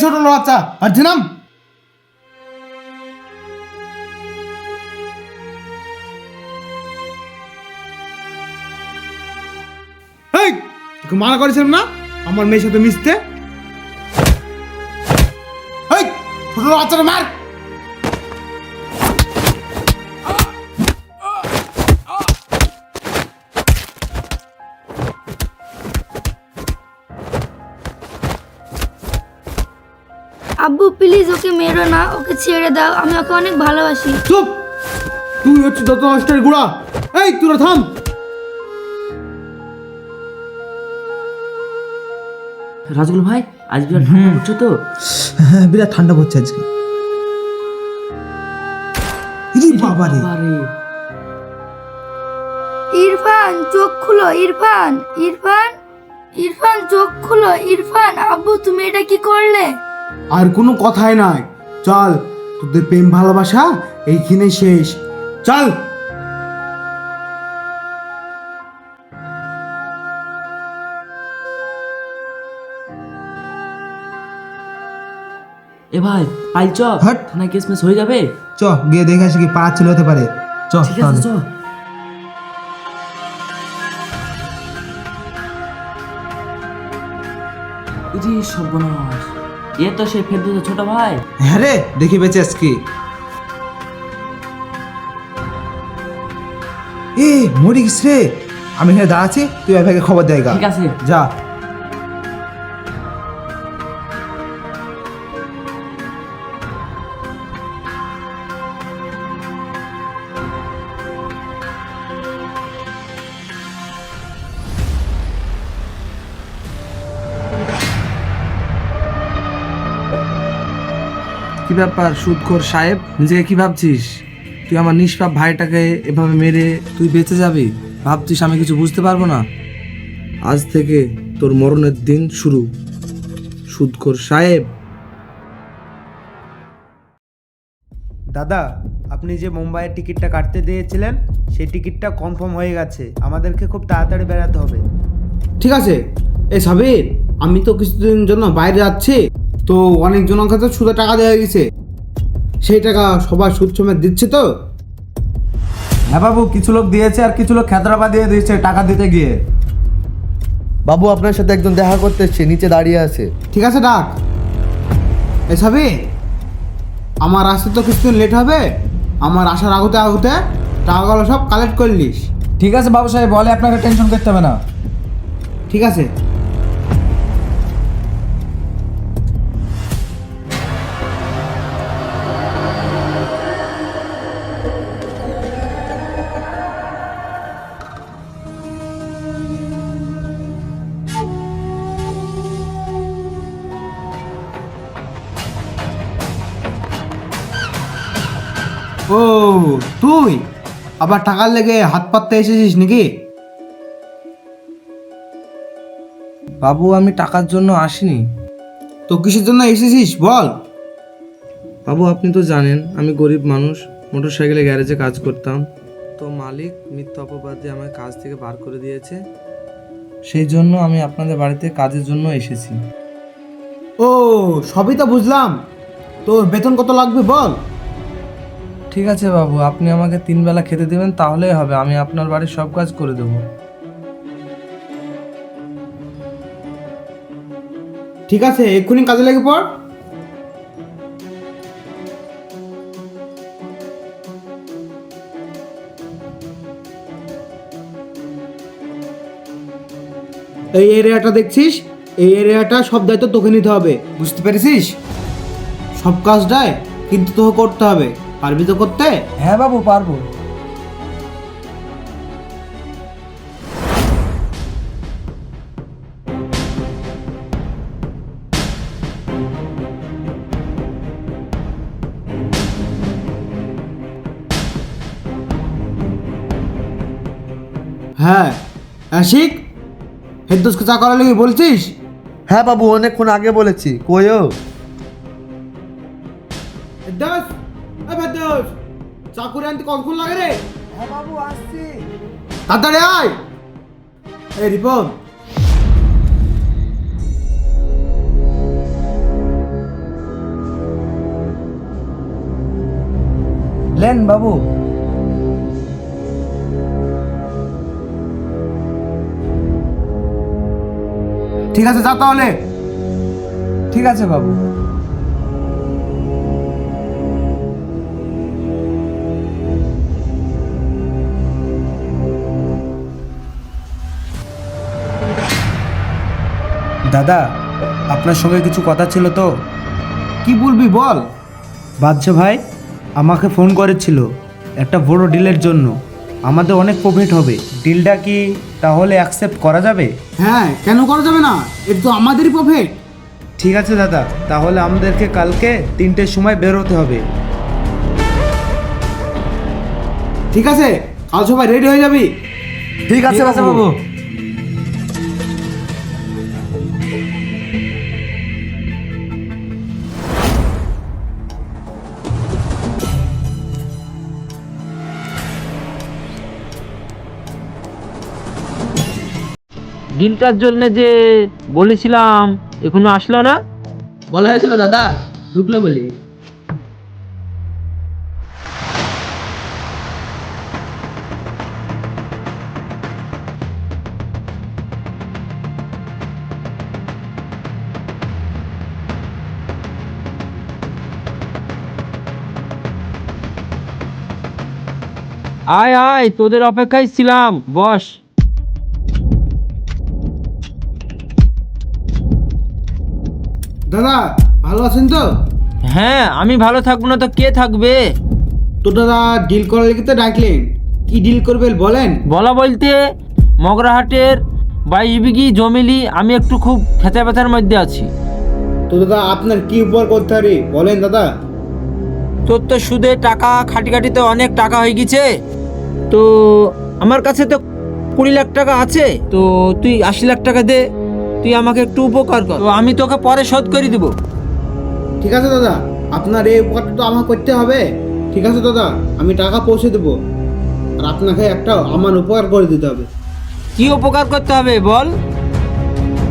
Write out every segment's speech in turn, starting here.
ছোট লোক বাচ্চা পারছি নাম করেছিলাম না? আমার মেয়ের সাথে মিশতে? এই, ছোট বাচ্চাটা মার! আব্বু প্লিজ ওকে মেরো না ওকে ছেড়ে দাও আমি ওকে অনেক ভালোবাসি। চুপ! তুই হচ্ছে যত নষ্টের গুড়া। এই তোরা থাম। রাজগুল ভাই আজ বিরাট ঠান্ডা হচ্ছে তো? হ্যাঁ বিরাট ঠান্ডা পড়ছে আজকে। ইরে বাবা রে। বাবারে ইরফান চোখ খুলো ইরফান ইরফান ইরফান চোখ খুলো ইরফান আব্বু তুমি এটা কি করলে? আর কোনো কথাই নাই। চল তোদের প্রেম ভালোবাসা এইখানে শেষ। চল। এ ভাই পাইল চ। হাট। থানায় কেস মেস হয়ে যাবে? চ গিয়ে দেখে আসি কি পাড়া ছিল হতে পারে। চ ঠিক তাহলে। আছে চ সর্বনাশ। এ তো সে ফেরদৌসের ছোট ভাই। হ্যাঁ রে দেখি বেঁচে আজকে এ মরি গেছ রে। আমি এখানে দাঁড়াচ্ছি তুই ভাইকে খবর দেয় ঠিক আছে। যা। কি ব্যাপার সুদখোর সাহেব? নিজেকে কি ভাবছিস? তুই আমার নিষ্পাপ ভাইটাকে এভাবে মেরে তুই বেঁচে যাবি? ভাবছিস আমি কিছু বুঝতে পারব না? আজ থেকে তোর মরণের দিন শুরু। সুদখোর সাহেব। দাদা আপনি যে মুম্বাইয়ের টিকিটটা কাটতে দিয়েছিলেন সেই টিকিটটা কনফার্ম হয়ে গেছে। আমাদেরকে খুব তাড়াতাড়ি বেরাতে হবে। ঠিক আছে। এ সাবির আমি তো কিছুদিন জন্য বাইরে যাচ্ছি। তো অনেকজনের কাছে সুদে টাকা দেওয়া গেছে। সেই টাকা সবাই সুদ সমেত দিচ্ছে তো? হ্যাঁ বাবু কিছু লোক দিয়েছে আর কিছু লোক খেতরাপা দিয়ে দিয়েছে টাকা দিতে গিয়ে। বাবু আপনার সাথে একজন দেখা করতে এসছে নিচে দাঁড়িয়ে আছে। ঠিক আছে ডাক। এ আমার আসতে তো কিছুদিন লেট হবে। আমার আসার আগতে আগতে টাকাগুলো সব কালেক্ট করলিস ঠিক আছে বাবু সাহেব বলে আপনাকে টেনশন করতে হবে না। ঠিক আছে। ও তুই? আবার টাকার লেগে হাত পাততে এসেছিস নাকি? বাবু আমি টাকার জন্য আসিনি। তো কিসের জন্য এসেছিস বল? বাবু আপনি তো জানেন আমি গরিব মানুষ মোটর সাইকেলে গ্যারেজে কাজ করতাম। তো মালিক মিথ্যা অপবাদ আমাকে কাজ থেকে বার করে দিয়েছে। সেই জন্য আমি আপনাদের বাড়িতে কাজের জন্য এসেছি। ও সবই তো বুঝলাম। তোর বেতন কত লাগবে বল? ঠিক আছে বাবু, আপনি আমাকে তিন বেলা খেতে দেবেন, তাহলেই হবে। আমি আপনার বাড়ির সব কাজ করে দেবো। ঠিক আছে, এক্ষুনি কাজে লেগে পড়। এই এরিয়াটা দেখছিস? এই এরিয়াটা সব দায়িত্ব তোকে নিতে হবে। বুঝতে পেরেছিস? সব কাজটাই কিন্তু তোকে করতে হবে। পারবি তো করতে? হ্যাঁ বাবু পারব। হ্যাঁ আশিক হেদোসকে চা করার লেগে বলছিস? হ্যাঁ বাবু অনেকক্ষণ আগে বলেছি। কইও চাকুরে আনতে কতক্ষণ লাগে রে? হ্যাঁ বাবু আসছি। তাড়াতাড়ি আয়। এই রিপন। লেন বাবু। ঠিক আছে যা তাহলে। ঠিক আছে বাবু। দাদা আপনার সঙ্গে কিছু কথা ছিল তো। কি বলবি বল। বাদশা ভাই আমাকে ফোন করেছিল একটা বড় ডিলের জন্য। আমাদের অনেক প্রফিট হবে। ডিলটা কি তাহলে অ্যাকসেপ্ট করা যাবে? হ্যাঁ কেন করা যাবে না? এটা তো আমাদেরই প্রফিট ঠিক আছে দাদা তাহলে আমাদেরকে কালকে তিনটের সময় বেরোতে হবে। ঠিক আছে কাল সবাই রেডি হয়ে যাবি। ঠিক আছে বাবু? দিনটার জন্য যে বলেছিলাম এখনও আসলো না? বলা হয়েছিল দাদা ঢুকলো বলি। আয় আয় তোদের অপেক্ষায় ছিলাম বস। দাদা ভালো আছেন তো? হ্যাঁ আমি ভালো থাকব না তো কে থাকবে? তো দাদা ডিল করার লেগে তো ডাকলেন। কি ডিল করবেন বলেন? বলা বলতে মগরাহাটের বাইশ বিঘি জমিলি আমি একটু খুব খেতে ব্যথার মধ্যে আছি। তো দাদা আপনার কি উপকার করতে হবে? বলেন দাদা। তোর তো সুদে টাকা খাটি খাটিতে অনেক টাকা হয়ে গেছে। তো আমার কাছে তো কুড়ি লাখ টাকা আছে। তো তুই আশি লাখ টাকা দে। তুই আমাকে একটু উপকার কর। তো আমি তোকে পরে শোধ করে দিব। ঠিক আছে দাদা আপনার এই উপকারটা তো আমাকে করতে হবে। ঠিক আছে দাদা আমি টাকা পৌঁছে দেবো। আর আপনাকে একটা আমার উপকার করে দিতে হবে। কি উপকার করতে হবে বল?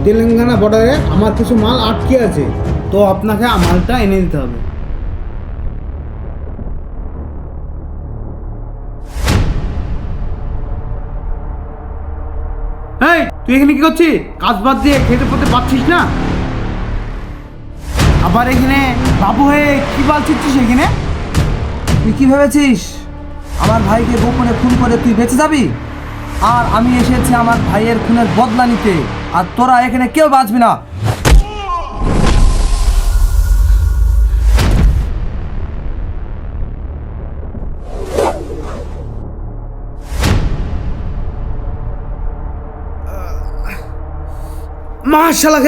তেলেঙ্গানা বর্ডারে আমার কিছু মাল আটকে আছে। তো আপনাকে মালটা এনে দিতে হবে। তুই এখানে কি করছিস? কাজ বাদ দিয়ে খেতে পড়তে পারছিস না? আবার এখানে বাবু হয়ে কি বালছিস এখানে? তুই কি ভেবেছিস? আমার ভাইকে গোপনে খুন করে তুই বেঁচে যাবি? আর আমি এসেছি আমার ভাইয়ের খুনের বদলা নিতে। আর তোরা এখানে কেউ বাঁচবি না। মাশাল্লাহ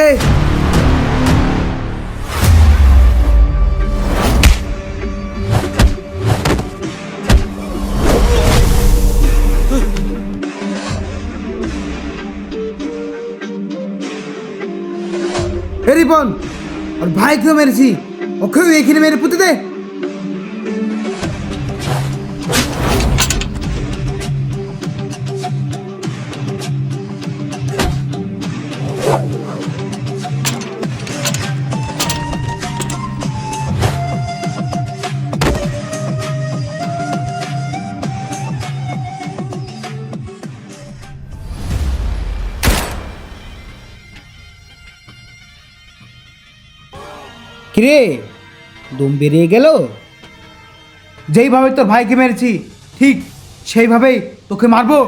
রিপন আর ভাইকেও মেরেছি। ওকেও এখানে মেরে পুঁতে দে। কিরে দম বেরিয়ে গেল? যেইভাবে তোর ভাইকে মেরেছি ঠিক সেইভাবেই তোকে মারবো।